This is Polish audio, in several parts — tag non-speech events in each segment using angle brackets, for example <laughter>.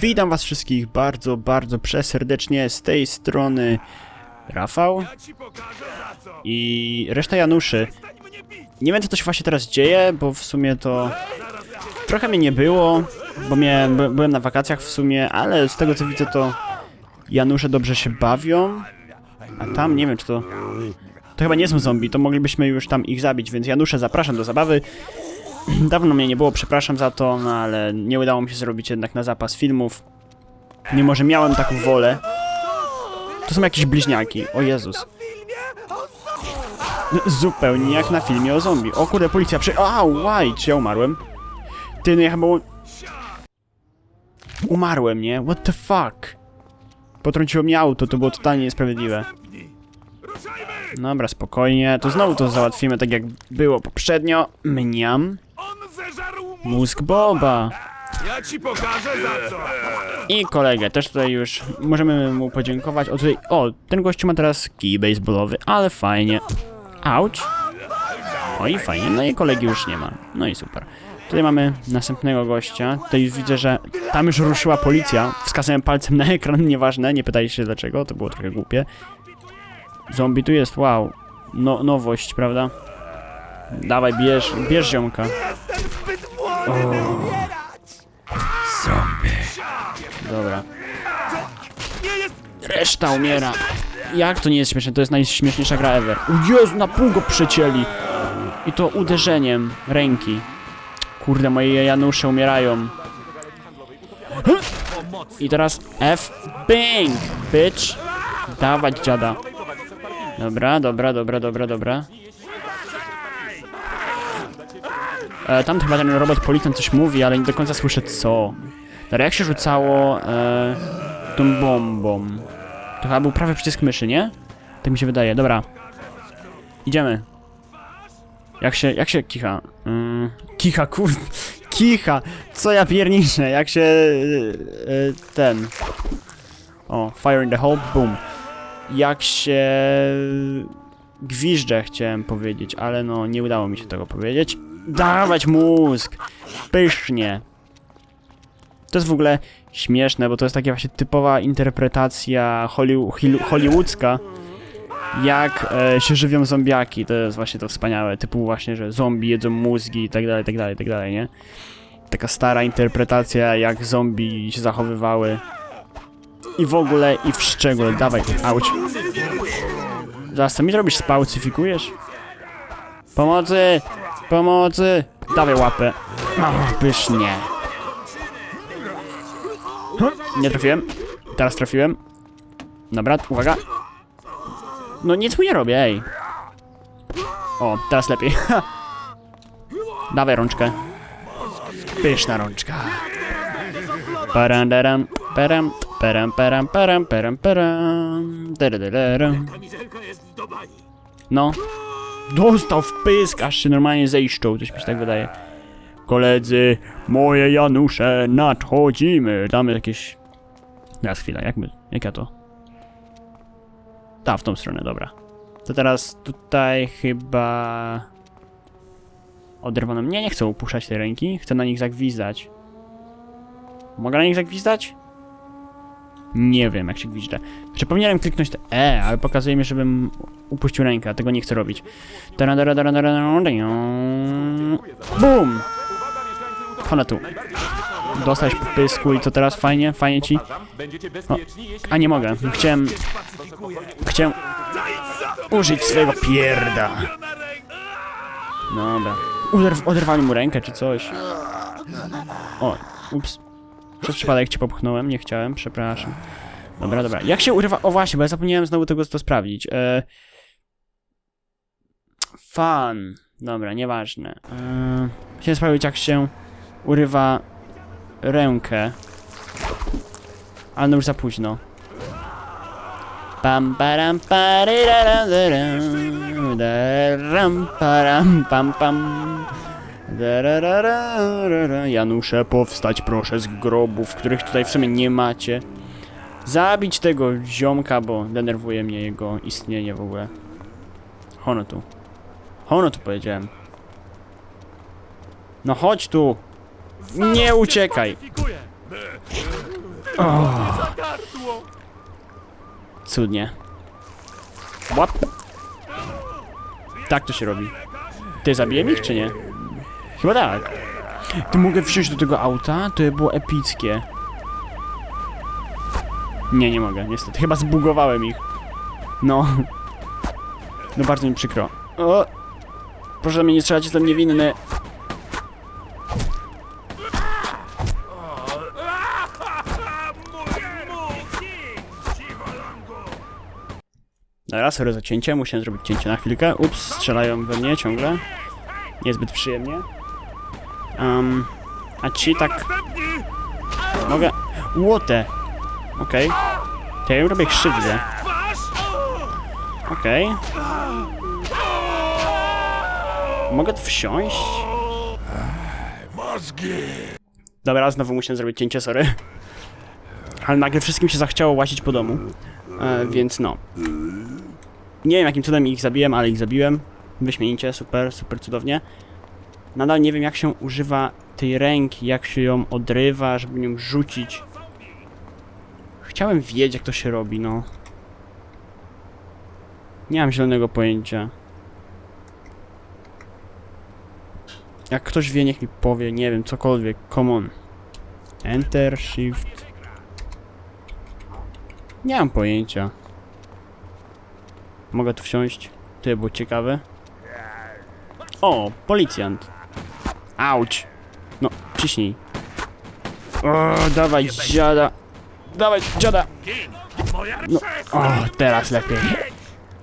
Witam was wszystkich bardzo, bardzo przeserdecznie z tej strony Rafał i reszta Januszy. Nie wiem co to się właśnie teraz dzieje, bo w sumie to trochę mnie nie było, bo by, byłem na wakacjach w sumie, ale z tego co widzę to Janusze dobrze się bawią, a tam nie wiem czy to... To chyba nie są zombie, to moglibyśmy już tam ich zabić, więc Janusze zapraszam do zabawy. <clears throat> Dawno mnie nie było, przepraszam za to, no ale nie udało mi się zrobić jednak na zapas filmów. Mimo, że miałem taką wolę. To są jakieś bliźniaki, o Jezus. No, Zupełnie jak na filmie o zombie. O kurde, policja przy... Au, why? Czy ja umarłem? Ty, no ja chyba... Umarłem, nie? What the fuck? Potrąciło mnie auto, to było totalnie niesprawiedliwe. Dobra, spokojnie. To znowu to załatwimy tak jak było poprzednio. Mniam. Mózg Boba. Ja ci pokażę za co! I kolegę też tutaj już możemy mu podziękować. O, tutaj, o ten gościu ma teraz kij baseballowy, ale fajnie. Auć. O i fajnie, no i kolegi już nie ma. No i super. Tutaj mamy następnego gościa. Tutaj widzę, że tam już ruszyła policja. Wskazałem palcem na ekran, nieważne, nie pytajcie się dlaczego, to było trochę głupie. Zombie tu jest, wow. No, nowość, prawda? Dawaj, bierz, bierz ziomka. Dobra. Nie jest Reszta umiera. Jak to nie jest śmieszne? To jest najśmieszniejsza gra ever. O Jezu, na pół go przecięli. I to uderzeniem ręki. Kurde, moje Janusze umierają. I teraz F. Bing! Bitch! Dawać dziada. Dobra, dobra, dobra, dobra, dobra. E, tam chyba ten robot policjant coś mówi, ale nie do końca słyszę co. Dobra, jak się rzucało e, tą bombą? To chyba był prawy przycisk myszy, nie? Tak mi się wydaje, dobra. Idziemy. Jak się, jak się kicha? Mm, kicha, kur... <laughs> Kicha! Co ja pierniczę? Jak się... e, e, ten... O, fire in the hole, boom. Jak się... Gwiżdżę chciałem powiedzieć, ale no nie udało mi się tego powiedzieć. Dawać mózg! Pysznie. To jest w ogóle śmieszne, bo to jest taka właśnie typowa interpretacja hollyw- hollywoodzka, jak e, się żywią zombiaki. To jest właśnie to wspaniałe, typu właśnie, że zombie jedzą mózgi i tak dalej, tak dalej, tak dalej, nie? Taka stara interpretacja, jak zombie się zachowywały. I w ogóle, i w szczególe. Dawaj, auć. Zaraz, co mi zrobisz? Spałcyfikujesz? Pomocy! Pomocy! Dawaj łapę. O, pysznie. Nie trafiłem. Teraz trafiłem. Dobra, uwaga. No nic mu nie robię, ej. O, teraz lepiej. <laughs> Dawaj rączkę. Pyszna rączka. Param, daram, param, param, param, param, param, param. No. Dostał w pysk, aż się normalnie zejszczą, coś mi się tak wydaje. Koledzy, moje Janusze, nadchodzimy. Damy jakieś... Teraz chwila, jak my, jak ja to? Ta, w tą stronę, dobra. To teraz tutaj chyba... Oderwano mnie, nie chcę upuszczać tej ręki, chcę na nich zagwizdać. Mogę na nich zagwizdać? Nie wiem, jak się gwizdże. Czy powinienem kliknąć te E, ale pokazuje mi, żebym upuścił rękę, a tego nie chcę robić. Bum! Chodź tu. Dostałeś po pysku i co teraz? Fajnie? Fajnie ci? Jeśli A nie mogę. Chciałem... Chciałem... Użyć swojego pierda. Dobra. Uderw oderwali mu rękę czy coś. O, ups. Przez przypadek cię popchnąłem, nie chciałem, przepraszam. Dobra, dobra. Jak się urywa... O właśnie, bo ja zapomniałem znowu tego to sprawdzić. E... Fun. Dobra, nieważne. E... Chciałem sprawdzić jak się urywa rękę. Ale no już za późno. Pam param daram param pam pam. Janusze, powstać proszę z grobów, których tutaj w sumie nie macie. Zabić tego ziomka, bo denerwuje mnie jego istnienie w ogóle. Hono tu. Hono tu powiedziałem. No chodź tu. Nie uciekaj. Gardło! Cudnie. Łap. Tak to się robi. Ty zabiję ich, czy nie? Chyba tak. Ty mogę wsiąść do tego auta? To by było epickie. Nie, nie mogę, niestety. Chyba zbugowałem ich. No. No bardzo mi przykro. O! Proszę mnie nie strzelać, jestem niewinny. Dobra, sorry za cięcie, musiałem zrobić cięcie na chwilkę. Ups, strzelają we mnie ciągle. Niezbyt przyjemnie. Um, a ci tak... Mogę... Łotę! Okej. To ja im robię krzywdę. Okej. Mogę tu wsiąść? Dobra, znowu musiałem zrobić cięcie, sorry. Ale nagle wszystkim się zachciało łazić po domu. E, więc no. Nie wiem jakim cudem ich zabiłem, ale ich zabiłem. Wyśmienicie, super, super cudownie. Nadal nie wiem jak się używa tej ręki, jak się ją odrywa, żeby nią rzucić. Chciałem wiedzieć jak to się robi, no. Nie mam zielonego pojęcia. Jak ktoś wie, niech mi powie, nie wiem, cokolwiek, come on. Enter, shift. Nie mam pojęcia. Mogę tu wsiąść? To by było ciekawe. O, policjant. Auć. No, ciśnij. O, dawaj dziada. Dawaj dziada. No, o, teraz lepiej.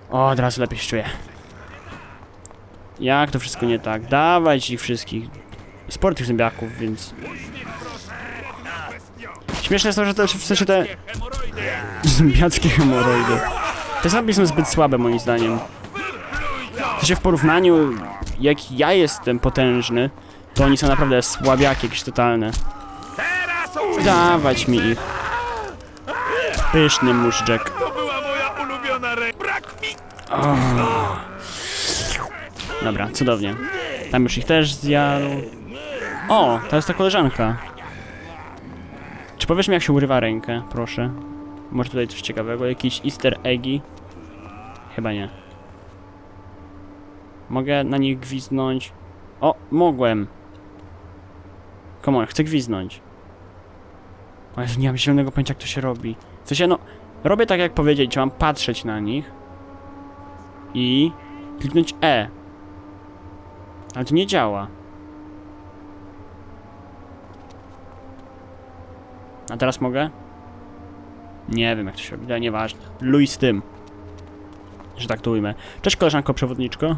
O, teraz lepiej się czuję. Jak to wszystko nie tak? Dawać ich wszystkich. Sporo tych zębiaków, więc... Śmieszne jest to, że te, w sensie te zębiackie hemoroidy. Te zombie są zbyt słabe moim zdaniem. W sensie w porównaniu, jak ja jestem potężny, to oni są naprawdę słabiaki jakieś totalne. Dawać mi ich. Pyszny móżdżek. To była moja ulubiona! Brak mi! Dobra, cudownie. Tam już ich też zjadł. O, to jest ta koleżanka. Czy powiesz mi, jak się urywa rękę, proszę? Może tutaj coś ciekawego? Jakieś easter eggi? Chyba nie. Mogę na nich gwiznąć? O, mogłem. Come on, chcę gwiznąć. O Jezu, nie mam zielonego pojęcia, jak to się robi. W sensie, no, robię tak, jak powiedzieć, mam patrzeć na nich. I kliknąć E. Ale to nie działa. A teraz mogę? Nie wiem jak to się robi, ale nieważne. Luj z tym. Że tak to ujmę. Cześć koleżanko przewodniczko.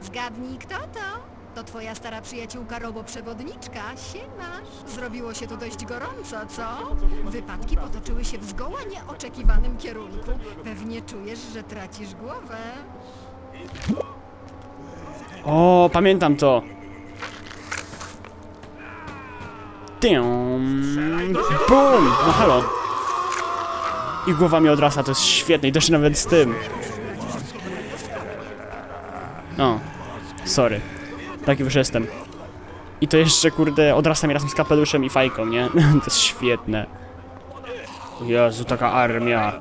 Zgadnij kto to? To twoja stara przyjaciółka roboprzewodniczka. Siemasz. Zrobiło się tu dość gorąco, co? Wypadki potoczyły się w zgoła nieoczekiwanym kierunku. Pewnie czujesz, że tracisz głowę. O, pamiętam to. Tym. Bum! No halo. I głowa mi odrasa, to jest świetne i też nawet z tym. O, sorry. Taki już jestem. I to jeszcze, kurde, odrasta mi razem z kapeluszem i fajką, nie? <laughs> to jest świetne. Jezu, taka armia.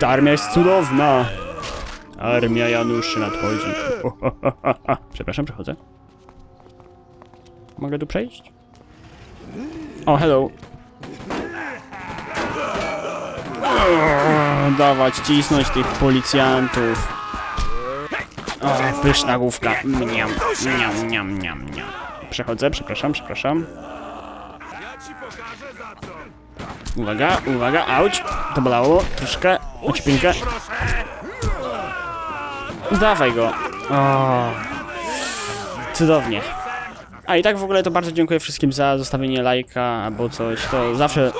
Ta armia jest cudowna. Armia Januszy nadchodzi. <laughs> Przepraszam, przechodzę. Mogę tu przejść? O, hello. Dawać, cisnąć tych policjantów. O, pyszna główka. Mniam, mniam, mniam, mniam, mniam. Przechodzę, przepraszam, przepraszam. Uwaga, uwaga, auć. To bolało troszkę, ociepinkę. Dawaj go. O. Cudownie. A i tak w ogóle to bardzo dziękuję wszystkim za zostawienie lajka albo coś. To zawsze,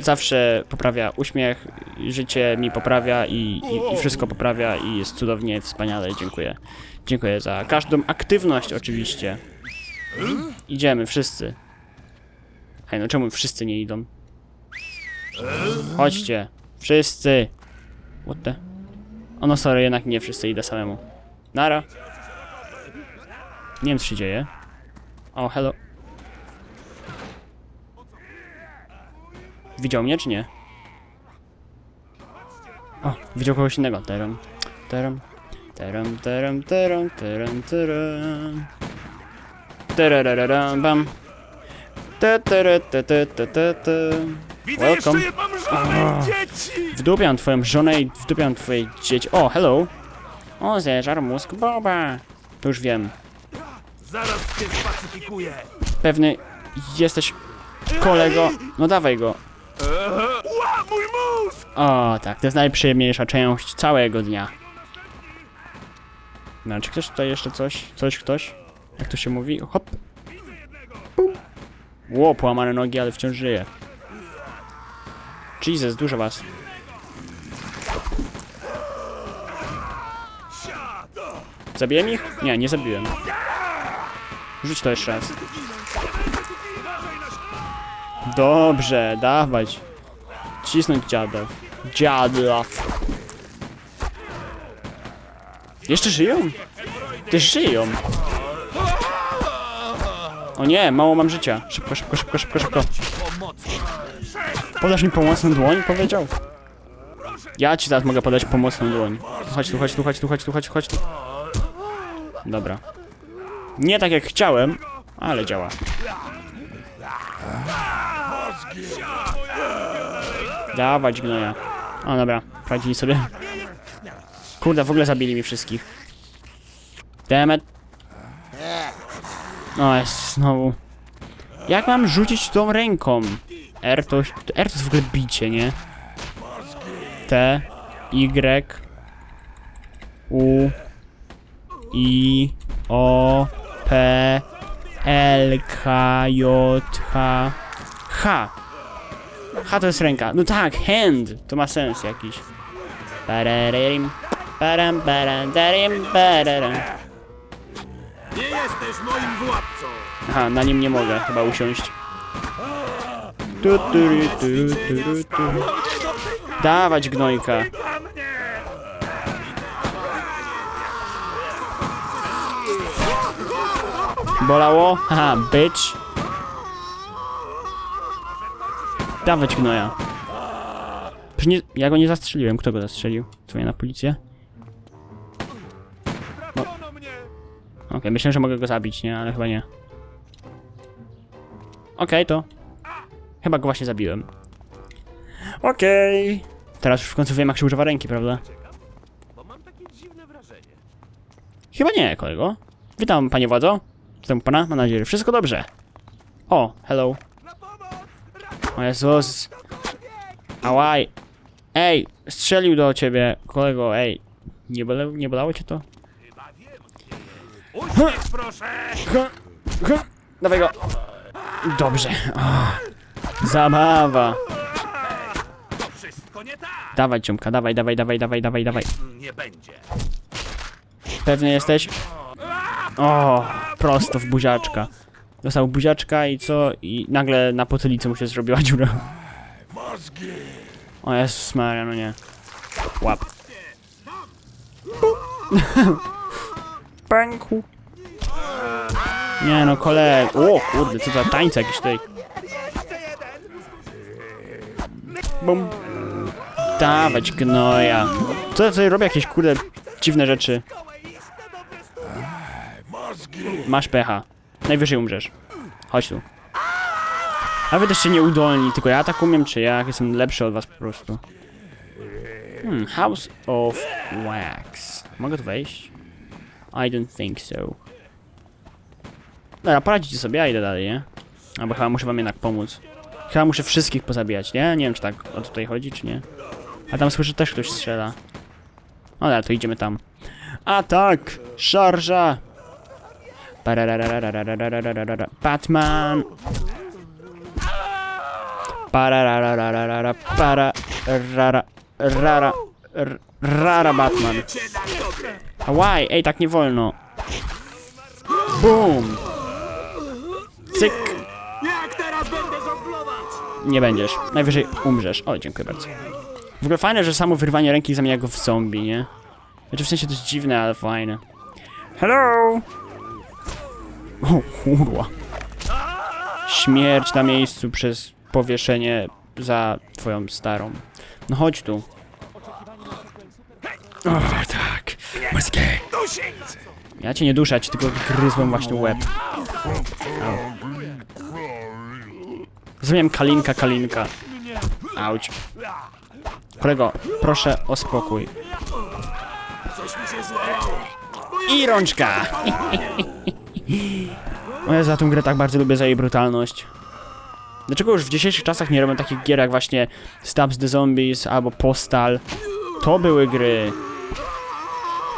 zawsze poprawia uśmiech, życie mi poprawia i, i, i wszystko poprawia i jest cudownie, wspaniale. Dziękuję. Dziękuję za każdą aktywność oczywiście. Idziemy wszyscy. Hej, no czemu wszyscy nie idą? Chodźcie. Wszyscy. What the? O no sorry, jednak nie wszyscy idę samemu. Nara. Nie wiem co się dzieje. O, hello. Widział mnie, czy nie? O, widział kogoś innego. Teram, teram, teram, teram, teram, teram, teram. Terereraram, bam. Te, te, te, te, te, te. Widzę Welcome. jedną żonę, dzieci! Wdupiam twoją żonę i wdupiam twoje dzieci. O, hello. O, zeżar mózg Boba. To już wiem. Zaraz cię spacyfikuję. Pewny jesteś kolego. No dawaj go. Ła, mój mózg! O, tak, to jest najprzyjemniejsza część całego dnia. No, czy ktoś tutaj jeszcze coś? Coś, ktoś? Jak to się mówi? Hop. Ło, połamane nogi, ale wciąż żyje. Jesus, dużo was. Zabiłem ich? Nie, nie zabiłem. Rzuć to jeszcze raz. Dobrze, dawać. Cisnąć dziadów. Dziadów. Jeszcze żyją? Też żyją. O nie, mało mam życia. Szybko, szybko, szybko, szybko, szybko. Podasz mi pomocną dłoń? Powiedział. Ja ci teraz mogę podać pomocną dłoń. Chodź tu, chodź tu, chodź tu, chodź tu, chodź, chodź tu. Dobra. Nie tak jak chciałem, ale działa. Dawać gnoja. O dobra, prowadzili sobie. Kurde, w ogóle zabili mi wszystkich. Demet. No jest znowu. Jak mam rzucić tą ręką? R to, R to jest w ogóle bicie, nie? T, Y, U, I, O, P, L, K, J, H, H. H to jest ręka. No tak, hand. To ma sens jakiś. Pararim, param, param, darim, pararam. Nie jesteś moim władcą! Aha, na nim nie mogę chyba usiąść. Tu, tu, tu, tu, tu, tu. Dawać gnojka. Bolało? Haha, bitch. Dawać gnoja. Nie, ja go nie zastrzeliłem. Kto go zastrzelił? Dzwonię na policję. Mnie! Okej, myślę, że mogę go zabić, nie? Ale chyba nie. Okej, to. Chyba go właśnie zabiłem. Okej. Teraz już w końcu wiem, jak się używa ręki, prawda? Bo mam takie dziwne wrażenie. Chyba nie, kolego. Witam, panie władzo. Witam pana, mam nadzieję, że wszystko dobrze. O, hello. O Jezus. Ałaj. Ej, strzelił do ciebie, kolego, ej. Nie, bole, nie bolało cię to? Uśmiech proszę! Dawaj go. Dobrze. O, zabawa. To wszystko nie tak! Dawaj, ciomka, dawaj, dawaj, dawaj, dawaj, dawaj, dawaj. Nie będzie. Pewny jesteś? O, prosto w buziaczka. Dostał buziaczka i co? I nagle na potylicy mu się zrobiła dziura. O Jezus Maria, no nie. Łap. Pęku. Nie no, koleg... O kurde, co za tańce jakieś tutaj. Bum. Dawać gnoja. Co ja tutaj robię? Jakieś kurde dziwne rzeczy. Masz pecha. Najwyżej umrzesz. Chodź tu. A wy też się nie udolni, tylko ja tak umiem, czy ja jestem lepszy od was po prostu. Hmm, House of Wax. Mogę tu wejść? I don't think so. Dobra, poradzicie sobie, ja idę dalej, nie? Albo chyba muszę wam jednak pomóc. Chyba muszę wszystkich pozabijać, nie? Nie wiem, czy tak o tutaj chodzi, czy nie. A tam słyszę, też ktoś strzela. No dobra, to idziemy tam. Atak! Szarża! Batman. Pararararara, para, rara, rara, rara Batman. Łaj, ej, tak nie wolno. Boom. Cyk. Jak teraz będę? Nie będziesz. Najwyżej umrzesz. O, dziękuję bardzo. W ogóle fajne, że samo wyrwanie ręki zamienia go w zombie, nie? Znaczy w sensie to jest dziwne, ale fajne. Hello! O, kurwa. Śmierć na miejscu przez powieszenie za twoją starą. No chodź tu. O, tak. Dusieńcy! Ja cię nie ci tylko gryzłem właśnie łeb. Rozumiem, kalinka, kalinka. Auć. Kolego, proszę o spokój. I rączka! <laughs> O ja za tą grę tak bardzo lubię za jej brutalność. Dlaczego już w dzisiejszych czasach nie robią takich gier jak właśnie Stabs the Zombies albo Postal? To były gry.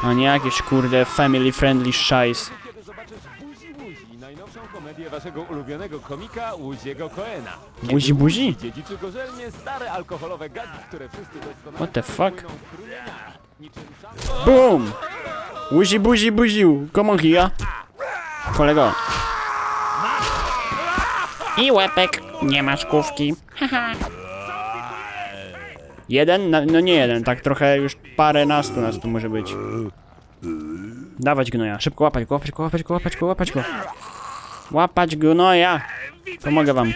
A nie jakieś kurde family friendly szajs. waszego ulubionego komika Łuziego. Buzi buzi? Dziedziczy gorzelnie stare alkoholowe gagi, które wszyscy doskonale What the fuck? szampan. BUM! Buzi buzi buziu! Come on here. Kolego. I łepek. Nie masz kówki. Haha. Jeden? No nie jeden, tak trochę już parę nastu nas tu może być. Dawać gnoja. Szybko łapać go, łapać go, łapać go, łapać go, łapać go. Łapać gnoja. Pomogę wam.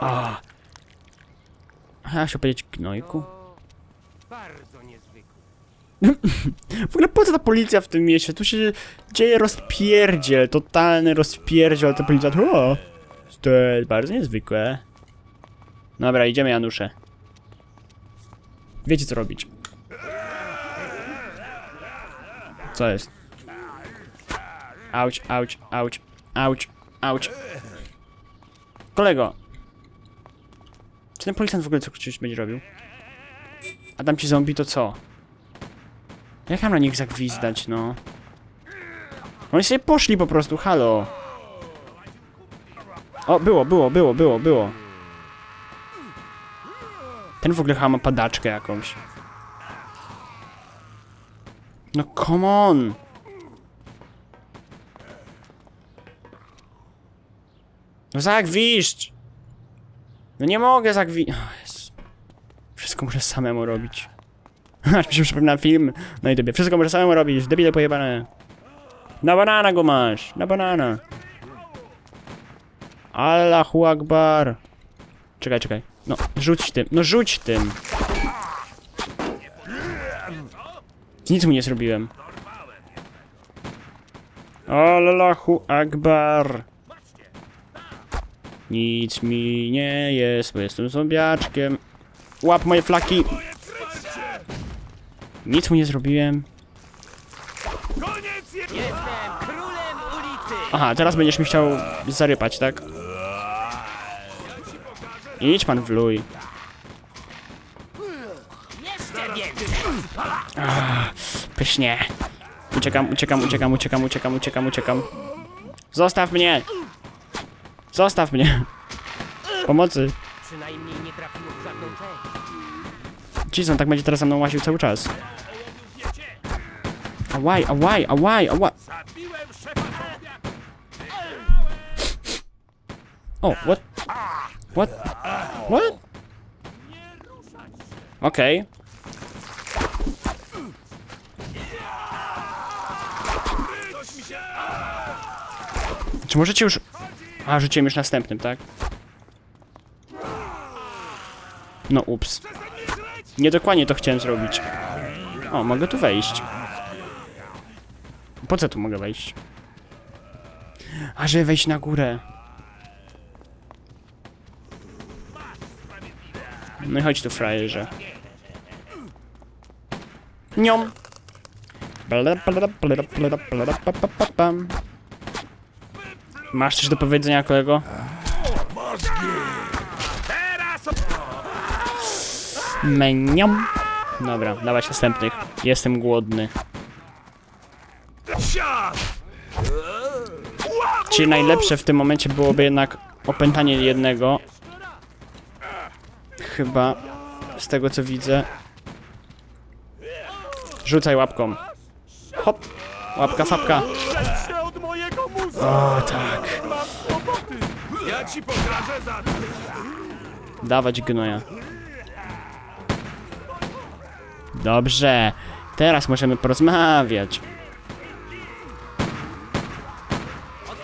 A. Ja chciał powiedzieć gnojku. Bardzo niezwykły. W ogóle po co ta policja w tym mieście? Tu się dzieje rozpierdziel, totalny rozpierdziel, ta policja o, to jest bardzo niezwykłe. Dobra, idziemy Janusze. Wiecie co robić. Co jest? Auć, auć, auć, auć, auć. Kolego. Czy ten policjant w ogóle co coś będzie robił? A tam ci zombie to co? Jak mam na nich zagwizdać, no? Oni sobie poszli po prostu, halo. O, było, było, było, było, było. Ten w ogóle chyba ma padaczkę jakąś. No come on! No zagwiszcz! No nie mogę zagwiszcz. Wszystko muszę samemu robić. <laughs> Aż mi się przypomina film na YouTubie. Wszystko muszę samemu robić, debile pojebane. Na banana go masz, na banana. Allahu Akbar. Czekaj, czekaj. No, rzuć tym, no rzuć tym. Nic mu nie zrobiłem. Allahu Akbar. Nic mi nie jest, bo jestem zombiaczkiem. Łap moje flaki. Nic mu nie zrobiłem. Koniec je... Jestem królem ulicy! Aha, teraz będziesz mi chciał zarypać, tak? Idź pan w luj. Więcej! Pysznie. Uciekam, uciekam, uciekam, uciekam, uciekam, uciekam, uciekam. Zostaw mnie! Zostaw mnie! Pomocy. Przynajmniej nie trafiło w żadną część. Jason tak będzie teraz za mną łaził cały czas. Ałaj. Zabiłem szefa zombiaków. O, what? What? What? Okej. Się... Czy możecie już... A, rzuciłem już następnym, tak? No ups. Niedokładnie to chciałem zrobić. O, mogę tu wejść. Po co tu mogę wejść? A, żeby wejść na górę. No i chodź tu, frajerze. Niom. Masz coś do powiedzenia, kolego? Meniom. Dobra, dawać następnych. Jestem głodny. Czyli najlepsze w tym momencie byłoby jednak opętanie jednego. Chyba z tego co widzę. Rzucaj łapką. Hop. Łapka, mózgu! O, tak. Ja ci pokażę za! Dawać gnoja. Dobrze. Teraz możemy porozmawiać.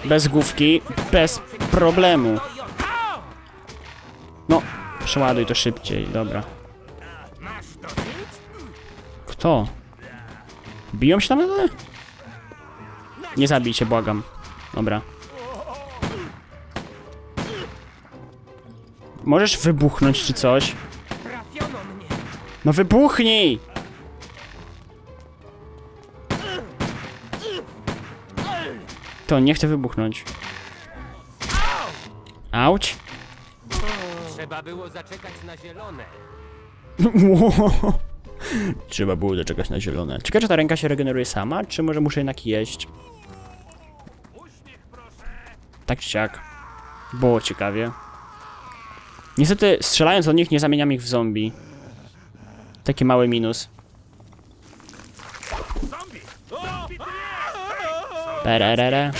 Bez główki, bez problemu. Przeładuj to szybciej, dobra. Kto? Biją się tam na dole? Nie zabij się, błagam. Dobra. Możesz wybuchnąć czy coś? No wybuchnij! To nie chcę wybuchnąć. Auć? Trzeba było zaczekać na zielone. <laughs> Trzeba było zaczekać na zielone. Ciekawe, czy ta ręka się regeneruje sama, czy może muszę jednak jeść? Tak czy siak. Było ciekawie. Niestety, strzelając od nich, nie zamieniam ich w zombie. Taki mały minus. Pererere.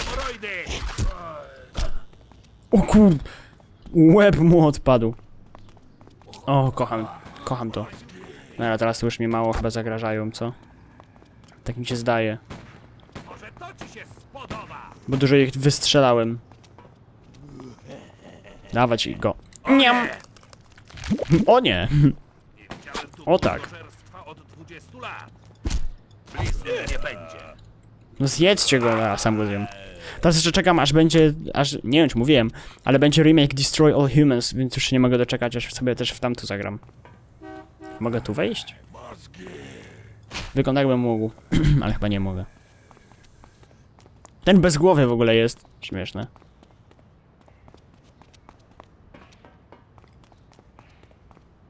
O kur... Łeb mu odpadł. O, kocham. Kocham to. No ale teraz już mi mało chyba zagrażają, co? Tak mi się zdaje. Bo dużo ich wystrzelałem. Dawać ich go. Niam! O nie! O tak. mnożerstwa od 20 lat. Blizny nie będzie. No zjedzcie go, a sam go zjem. Teraz jeszcze czekam, aż będzie, aż, nie wiem czy mówiłem, ale będzie remake Destroy All Humans, więc już nie mogę doczekać, aż sobie też w tamtu zagram. Mogę tu wejść? Wygląda jakbym mógł, <clears throat> ale chyba nie mogę. Ten bez głowy w ogóle jest. Śmieszne.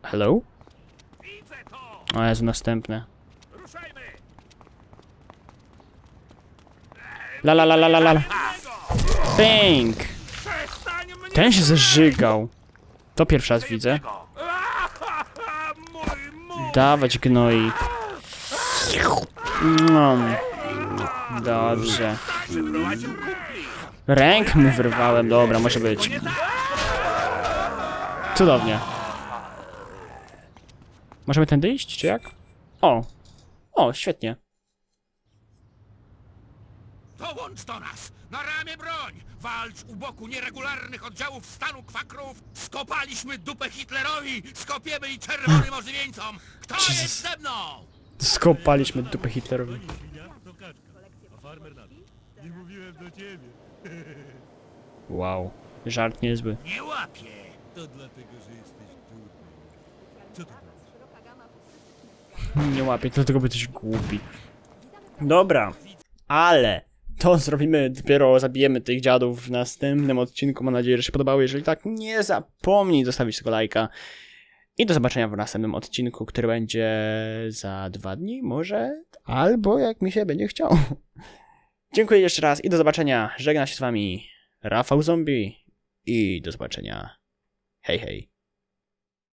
Hello? O Jezu, następne. La la la la la la. Ten się zeżygał. To pierwszy raz widzę. Dawać gnoi. Mm. Dobrze. Ręk mu wyrwałem, dobra, może być. Cudownie. Możemy tędy iść, czy jak? O! O, świetnie. Dołącz do nas! Na ramię broń! Walcz u boku nieregularnych oddziałów stanu kwakrów! Skopaliśmy dupę Hitlerowi! Skopiemy i czerwonym ożywieńcom! Kto jest ze mną? Skopaliśmy dupę Hitlerowi. Wow, żart niezły. Nie łapie! Nie łapię, dlatego by coś głupi. Dobra, ale to zrobimy dopiero, zabijemy tych dziadów w następnym odcinku. Mam nadzieję, że się podobało. Jeżeli tak, nie zapomnij zostawić tego lajka. I do zobaczenia w następnym odcinku, który będzie za dwa dni, może, albo jak mi się będzie chciało. <laughs> Dziękuję jeszcze raz i do zobaczenia. Żegna się z wami Rafał Zombie i do zobaczenia. Hej, hej.